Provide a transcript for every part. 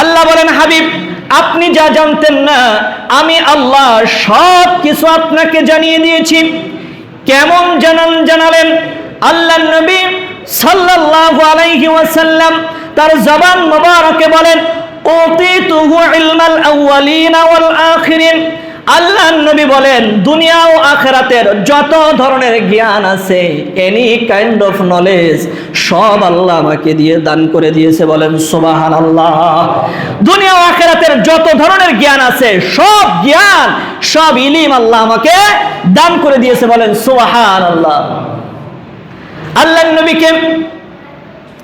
আল্লাহ বলেন, হাবিব, আপনি যা জানতেন না, আমি আল্লাহ সব কিছু আপনাকে জানিয়ে দিয়েছি। কেমন জানান জানালেন? আল্লাহ নবী সাল্লাল্লাহু আলাইহি ওয়াসাল্লাম তার জবান মোবারকে বলেন ওতিতুহু ইলমাল আউয়ালিন ওয়াল আখিরিন। আল্লাহ নবী বলেন, দুনিয়া ও আখেরাতের যত ধরনের জ্ঞান আছে এনি কাইন্ড অফ নলেজ সব আল্লাহ আমাকে দিয়ে দান করে দিয়েছে। বলেন সুবাহান আল্লাহ দুনিয়া ও আখেরাতের যত ধরনের জ্ঞান আছে, সব জ্ঞান, সব ইলিম আল্লাহ আমাকে দান করে দিয়েছে। বলেন সুবাহান আল্লাহ আল্লাহ নবীকে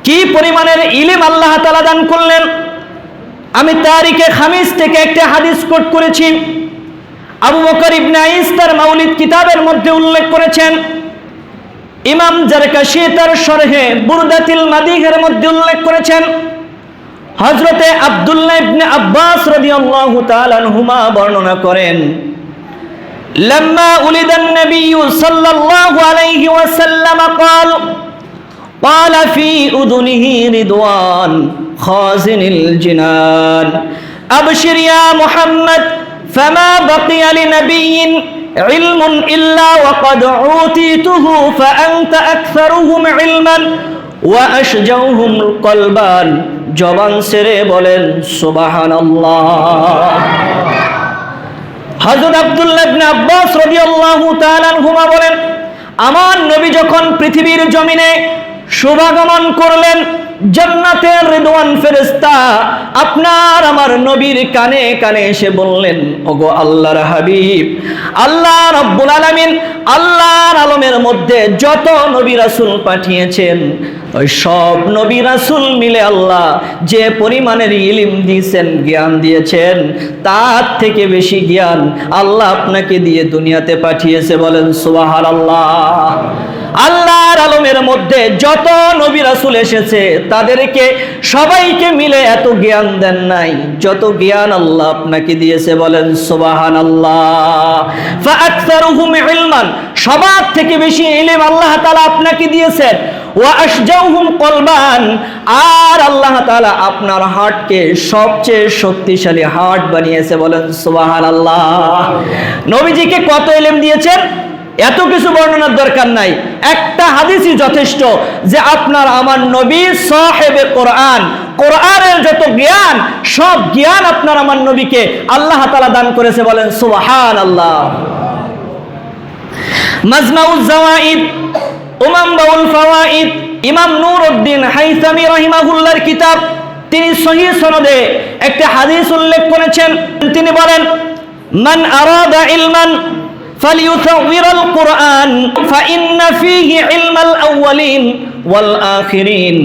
কি পরিমাণের ইলিম আল্লাহ তালা দান করলেন? আমি তারিখে খামিজ থেকে একটা হাদিস কোট করেছি। আবু বকর ইবনে আইস তার মাউলিদ কিতাবের মধ্যে উল্লেখ করেছেন ইমাম জারকাশি তার শরহে বুরদাতিল মাদিহের মধ্যে উল্লেখ করেছেন হযরতে আব্দুল্লাহ ইবনে আব্বাস রাদিয়াল্লাহু তাআলা আনহুমা বর্ণনা করেন لما ولد النبي صلى الله عليه وسلم قال قال في أذنه رضوان خازن الجنان أبشر يا محمد فما بقي لنبي علم إلا وقد عوتيته فأنت أكثرهم علما وأشجوهم قلبا জবান সেরে বলেন সুবাহান হযরত আব্দুল্লাহ ইবনে আব্বাস রাদিয়াল্লাহু তাআলা আনহুমা বলেন আমার নবী যখন পৃথিবীর জমিনে শুভাগমন করলেন জান্নাতের রিদওয়ান ফেরেশতা আপনার আমার নবীর কানে কানে এসে বললেন, ওগো আল্লাহর হাবিব, আল্লাহ রব্বুল আলামিন আল্লাহর আলমের মধ্যে যত নবী রাসূল পাঠিয়েছেন, ওই সব নবী রাসূল মিলে আল্লাহ যে পরিমাণের ইলিম দিয়েছেন, জ্ঞান দিয়েছেন, তার থেকে বেশি জ্ঞান আল্লাহ আপনাকে দিয়ে দুনিয়াতে পাঠিয়েছে বলেন সুবহানাল্লাহ। আল্লাহর আলমের মধ্যে যত নবী রাসুল এসেছে, তাদেরকে সবাইকে মিলে এত জ্ঞান দেন নাই, যত জ্ঞান আল্লাহ আপনাকে দিয়েছে বলেন সুবাহান আল্লাহ ইলমান সবার থেকে বেশি ইলম আল্লাহ তাআলা আপনাকে দিয়েছেন। আর আল্লাহ আপনার সবচেয়ে শক্তিশালী বানিয়েছে বলেন, সুবহানাল্লাহ। নবীজিকে কত ইলম দিয়েছেন? এত কিছু বর্ণনার দরকার নাই। একটা হাদিসই যথেষ্ট যে আপনার আমার নবী সাহেবে কোরআন, কোরআনের যত জ্ঞান, সব জ্ঞান আপনার আমার নবীকে আল্লাহ তালা দান করেছে বলেন সুবহান আল্লাহ মাজমাউজ জাওয়াইদ উমাম বাউল ফাওয়াইদ ইমাম নূর উদ্দিন হাইসামি রাহিমাহুল্লাহর কিতাব তিনি সহিহ সনদে একটা হাদিস উল্লেখ করেছেন তিনি বলেন মান আরাদা ইলমান فليثور القرآن فإن فيه علم الأولين والآخرين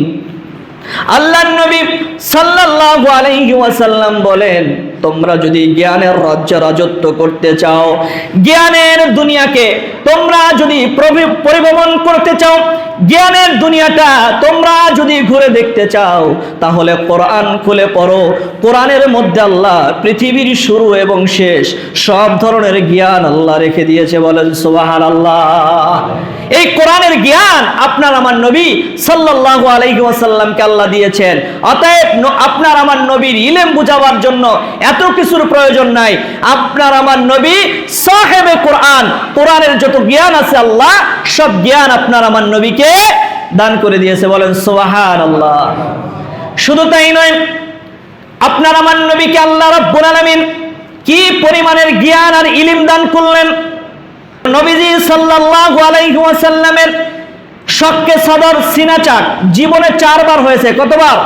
আল্লাহ নবী সাল্লাল্লাহু আলাইহি ওয়াসাল্লাম বলেন তোমরা যদি জ্ঞানের রাজ্য রাজত্ব করতে চাও, জ্ঞানের দুনিয়াকে তোমরা যদি পরিভ্রমণ করতে চাও, জ্ঞানের দুনিয়াটা তোমরা যদি ঘুরে দেখতে চাও, তাহলে কোরআন খুলে পড়ো। কোরআনের মধ্যে আল্লাহ পৃথিবীর শুরু এবং শেষ, সব ধরনের জ্ঞান আল্লাহ রেখে দিয়েছে বলেন সুবাহান আল্লাহ এই কোরআনের জ্ঞান আপনার আমার নবী সাল্লাল্লাহু আলাইহি ওয়াসাল্লামকে আল্লাহ দিয়েছেন। অতএব আপনার আমার নবীর ইলেম বুঝাবার জন্য এত কিছুর প্রয়োজন নাই। আপনার আমার নবী সাহেবে কোরআন, কোরআনের যত জ্ঞান আছে আল্লাহ, সব জ্ঞান আপনার আমার নবীকে দান করে দিয়েছে। বলেন সুবহান আল্লাহ শুধু তাই নয়, আপনার আমার নবীকে আল্লাহ রাব্বুল আলামিন কি পরিমাণের জ্ঞান আর ইলিম দান করলেন? নবীজি সাল্লাল্লাহু আলাইহি ওয়াসাল্লামের শক্কে সদর সিনাচাক। জীবনে চারবার হয়েছে। কতবার?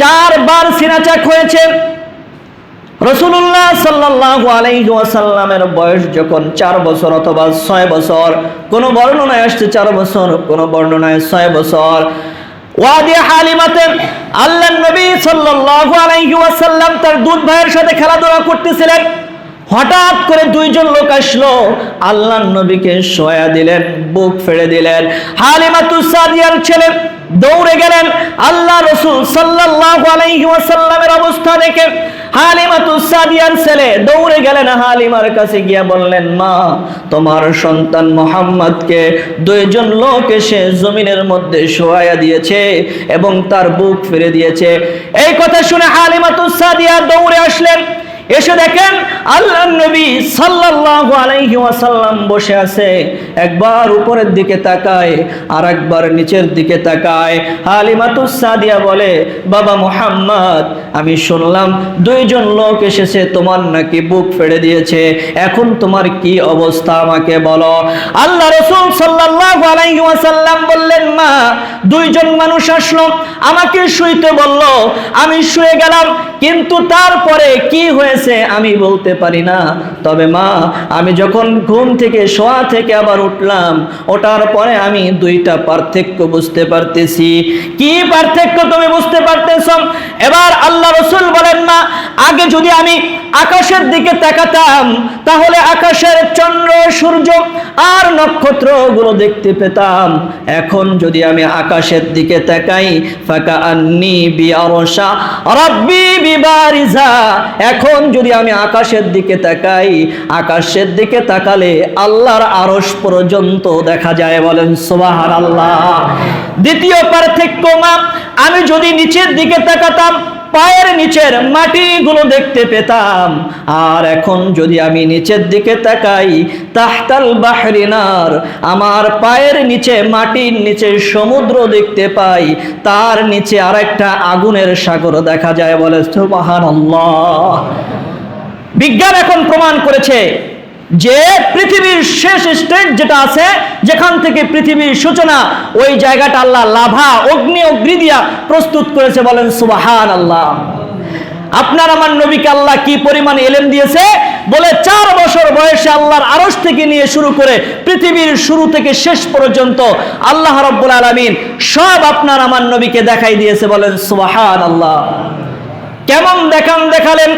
চারবার সিনাচাক হয়েছে। রসুল্লাহ সাল্লাহ আলাইহি আসাল্লামের বয়স যখন চার বছর অথবা ছয় বছর, কোন বর্ণনায় আসছে চার বছর, কোন বর্ণনায় ছয় বছর। ওয়াদি হালিমাতে আল্লাহ নবী সাল্লাল্লাহু আলাইহি ওয়াসাল্লাম তার দুধ ভাইয়ের সাথে খেলাধুলা করতেছিলেন। হঠাৎ করে দুইজন লোক আসলো। আল্লাহ নবীকে সয়া দিলেন, বুক ফেড়ে দিলেন। হালিমাতু সাদিয়ার ছেলে দৌড়ে গেলেন। আল্লাহ রসুল ওয়াসাল্লামের অবস্থা দেখে ছেলে দৌড়ে গেলেন। হালিমার কাছে গিয়া বললেন, মা, তোমার সন্তান মোহাম্মদকে দুইজন লোক এসে জমিনের মধ্যে শোয়া দিয়েছে এবং তার বুক ফিরে দিয়েছে। এই কথা শুনে হালিমাতু সাদিয়া দৌড়ে আসলেন। এসে দেখেন আল্লাহ নবী সাল্লাল্লাহু আলাইহি ওয়াসাল্লাম বসে আছে। একবার উপরের দিকে তাকায় আর একবার নিচের দিকে তাকায়। হালিমাতুস সাদিয়া বলে, বাবা মোহাম্মদ, আমি শুনলাম দুইজন লোক এসেছে, তোমার নাকি বুক ফেড়ে দিয়েছে। এখন তোমার কি অবস্থা আমাকে বলো? আল্লাহ রাসূল সাল্লাল্লাহু আলাইহি ওয়াসাল্লাম বললেন, মা, দুইজন মানুষ আসলো, আমাকে শুইতে বলল। আমি শুয়ে গেলাম কিন্তু তারপরে কি হয়েছে আমি বলতে পারি না। তবে মা, আমি যখন ঘুম থেকে, শোয়া থেকে আবার উঠলাম, ওঠার পরে আমি দুইটা পার্থক্য বুঝতে পারতেছি। কি পার্থক্য তুমি বুঝতে পারতেছ? এবার আল্লাহ রসুল বলেন না আগে যদি আমি আকাশের দিকে তাকাতাম, তাহলে আকাশের চন্দ্র, সূর্য আর নক্ষত্রগুলো দেখতে পেতাম। এখন যদি আমি আকাশের দিকে তাকাই, ফাঁকা আন্নি বিআরশা রাব্বি বিবারিজা এখন যদি আমি আকাশের দিকে তাকাই, আকাশের দিকে তাকালে আল্লাহর আরস পর্যন্ত দেখা যায় বলেন, সুবহানাল্লাহ। দ্বিতীয় পার্থক্য মা, আমি যদি নিচের দিকে তাকাতাম পায়ের নিচের মাটিগুলো দেখতে পেতাম। আর এখন যদি আমি নিচের দিকে তাকাই, তাহতাল বাহরিনার আমার পায়ের নিচে, মাটির নিচে সমুদ্র দেখতে পাই। তার নিচে আরেকটা আগুনের সাগর দেখা যায় বলে বিজ্ঞান এখন প্রমাণ করেছে যে পৃথিবীর শেষ স্টেট যেটা আছে, যেখান থেকে পৃথিবীর সূচনা, ওই জায়গাটা আল্লাহ লাভা, অগ্নি অগ্নি দিয়া প্রস্তুত করেছে বলেন সুবাহান আল্লাহ আপনার আমার নবীকে আল্লাহ কি পরিমাণ এলেম দিয়েছে? বলে চার বছর বয়সে আল্লাহর আরশ থেকে নিয়ে শুরু করে পৃথিবীর শুরু থেকে শেষ পর্যন্ত আল্লাহ রব্বুল আলমিন সব আপনার আমার নবীকে দেখাই দিয়েছে বলেন সুবাহান আল্লাহ কেমন দেখান দেখালেন?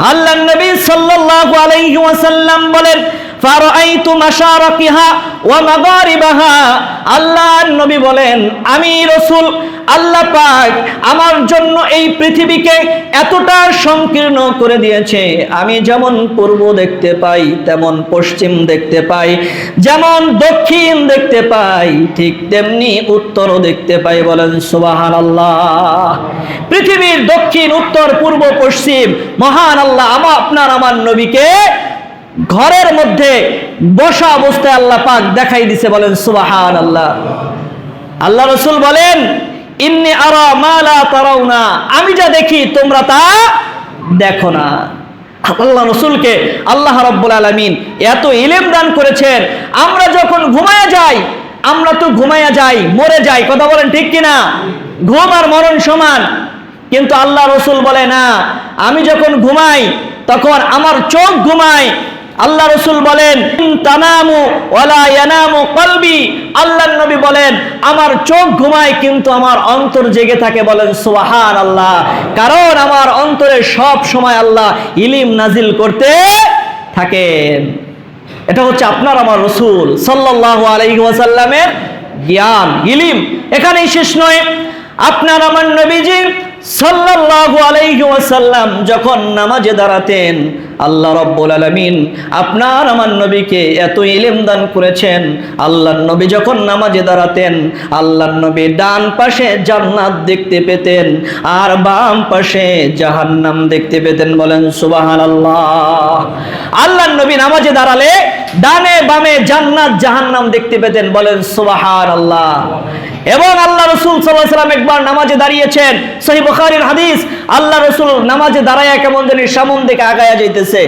আল্লাহ নবী সাল্লাল্লাহু আলাইহি ওয়াসাল্লাম বলেন ফারাআইতু মাশারাকিহা ওয়া মাগারিবাহা। আল্লাহ নবী বলেন, আমি রাসূল, আল্লাহ পাক আমার জন্য এই পৃথিবীকে এতটা সংকীর্ণ করে দিয়েছে। আমি যেমন পূর্ব দেখতে পাই, তেমন পশ্চিম দেখতে পাই, যেমন দক্ষিণ দেখতে পাই, ঠিক তেমনি উত্তরও দেখতে পাই। বলেন, সুবহানাল্লাহ। পৃথিবীর দক্ষিণ, উত্তর, পূর্ব, পশ্চিম, মহান আল্লাহ আমার, আপনার, আমার নবীকে ঘরের মধ্যে বসা অবস্থায় আল্লাহ পাক দেখাই দিছে, বলেন সুবাহান আল্লাহ আল্লাহ রসুল বলেন, ইন্নি আরা মালা তারাও না আমি যা দেখি তোমরা তা দেখো না। আল্লাহ রসুলকে আল্লাহ রব্বুল আলমিন এত ইলেম দান করেছেন, আমরা যখন ঘুমায়া যাই, আমরা তো ঘুমায়া যাই, মরে যাই, কথা বলেন ঠিক কিনা? ঘুম আর মরণ সমান। কিন্তু আল্লাহ রসুল বলে, না, আমি যখন ঘুমাই, তখন আমার চোখ ঘুমায় আল্লাহ রসুল বলেন তানামু ওয়ালা ইয়ানামু কলবি। আল্লাহ নবী বলেন, আমার চোখ ঘুমায় কিন্তু আমার অন্তর জেগে থাকে। বলেন সুবহান আল্লাহ কারণ আমার অন্তরে সব সময় আল্লাহ ইলিম নাজিল করতে থাকেন। এটা হচ্ছে আপনার, আমার রসুল সাল্লাল্লাহু আলাইহি জ্ঞান, ইলিম। এখানেই শেষ নয়। আপনার, আমার নবীজি সাল্লাল্লাহু আলাইহি ওয়াসাল্লাম যখন নামাজে দাঁড়াতেন, আল্লাহ রব্বুল আলামিন আপনার আমার নবীকে এত ইলম দান করেছেন। আল্লাহর নবী যখন নামাজে দাঁড়াতেন, আল্লাহর নবী ডান পাশে জান্নাত দেখতে পেতেন আর বাম পাশে জাহান্নাম দেখতে পেতেন। বলেন, সুবহানাল্লাহ। আল্লাহর নবী নামাজে দাঁড়ালে ডানে বামে জান্নাত জাহান্নাম দেখতে পেতেন। বলেন, সুবহানাল্লাহ। এবং আল্লাহ রসুল সাল্লাহ সাল্লাম একবার নামাজে দাঁড়িয়েছেন। সহি বখারির হাদিস, আল্লাহ রসুল নামাজে দাঁড়াইয়া কেমন জানি সামন দিকে আগায়া যাইতেছে।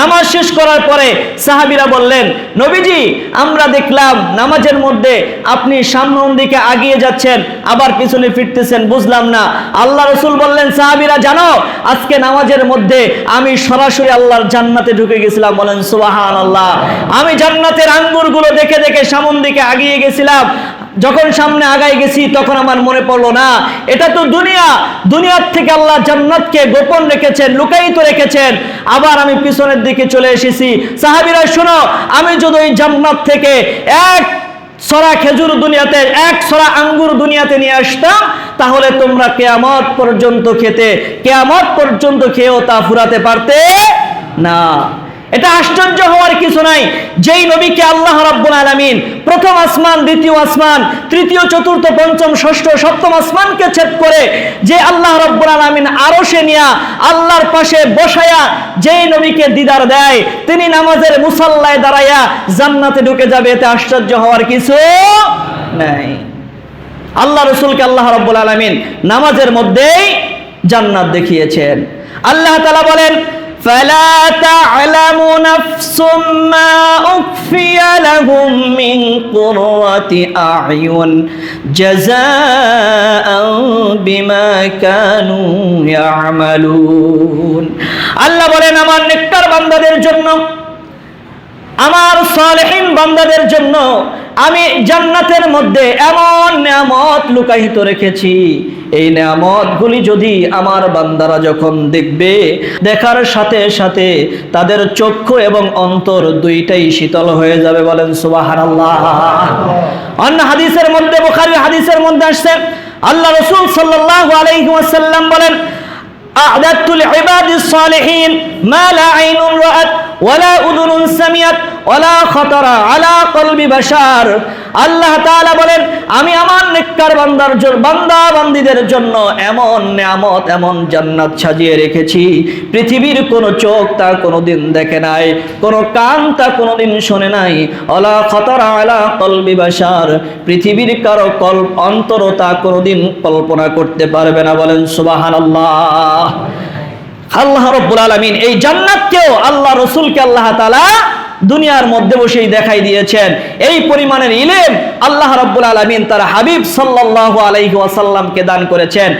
নামাজ শেষ করার পরে সাহাবিরা বললেন, নবীজি, আমরা দেখলাম নামাজের মধ্যে আপনি সামনের দিকে আগিয়ে যাচ্ছেন, আবার পিছনে ফিরতেছেন, বুঝলাম না। আল্লাহ রসুল বললেন, সাহাবিরা, জানো, আজকে নামাজের মধ্যে আমি সরাসরি আল্লাহর জান্নাতে ঢুকে গেছিলাম। বলেন সুবাহান আল্লাহ আমি জান্নাতের আঙ্গুরগুলো দেখে দেখে সামন দিকে আগিয়ে গেছিলাম। যখন সামনে আগাই গেছি, তখন আমার মনে পড়ল, না, এটা তো দুনিয়া। দুনিয়ার থেকে আল্লাহ জান্নাতকে গোপন রেখেছেন, লুকায়িত রেখেছেন। আবার আমি পিছনের দিকে চলে এসেছি। সাহাবিরা, শোনো, আমি যদি ওই জান্নাত থেকে এক সরা খেজুর দুনিয়াতে, এক সরা আঙ্গুর দুনিয়াতে নিয়ে আসতাম, তাহলে তোমরা কেয়ামত পর্যন্ত খেতে, কেয়ামত পর্যন্ত খেয়েও তা ফুরাতে পারতে না। এটা আশ্চর্য হওয়ার কিছু নাই। যেই নবীকে আল্লাহ রাব্বুল আলামিন প্রথম আসমান, দ্বিতীয় আসমান, তৃতীয়, চতুর্থ, পঞ্চম, ষষ্ঠ, সপ্তম আসমানকে ছেদ করে যে আল্লাহ রাব্বুল আলামিন আরশে নিয়া আল্লাহর পাশে বসায়া যেই নবীকে দিদার দেয়, তিনি নামাজের মুসাল্লায় দাঁড়াইয়া জান্নাতে ঢুকে যাবে। এতে আশ্চর্য হওয়ার কিছু নাই। আল্লাহ রসুলকে আল্লাহ রাব্বুল আলামিন নামাজের মধ্যেই জান্নাত দেখিয়েছেন। আল্লাহ তাআলা বলেন فلا تعلم نفس ما أخفي لهم من قرة أعين جزاء بما كانوا يعملون আল্লাহ বলেন আমার নেককার বান্দাদের জন্য আমার সালেহীন বান্দাদের জন্য আমি জান্নাতের মধ্যে এমন নিয়ামত লুকায়িত রেখেছি। এই নিয়ামতগুলি যদি আমার বান্দারা যখন দেখবে, দেখার সাথে সাথে তাদের চক্ষু এবং অন্তর দুইটাই শীতল হয়ে যাবে বলেন সুবহানাল্লাহ। অন্য হাদিসের মধ্যে বোখারি হাদিসের মধ্যে আসছেন আল্লাহ রসুল সাল্লাহ আলাইহি বলেন আ'দাতুল ইবাদিস আইনুন রাআত। ওয়ালা উদুনুন সামিয়াত, ওয়ালা খতরা আলা কলবি বাসার আল্লাহ তাআলা বলেন, আমি আমার নেককার বান্দার বান্দা বান্দীদের জন্য এমন নিয়ামত, এমন জান্নাত সাজিয়ে রেখেছি। পৃথিবীর কোনো চোখ তা কোনো দিন দেখে নাই, কোনো কান তা কোনোদিন শোনে নাই। অলা খতরা আলা কলবি বাসার পৃথিবীর কারও কল্প অন্তর তা কোনোদিন কল্পনা করতে পারবে না। বলেন সুবাহান আল্লাহ আল্লাহ রব্বুল আলমিন এই জান্নাতকেও আল্লাহ রসুলকে আল্লাহ তালা দুনিয়ার মধ্যে বসেই দেখাই দিয়েছেন। এই পরিমাণের ইলেম আল্লাহ রব্বুল আলমিন তার হাবিব সাল্লাহ আলাইহি ওয়াসাল্লামকে দান করেছেন।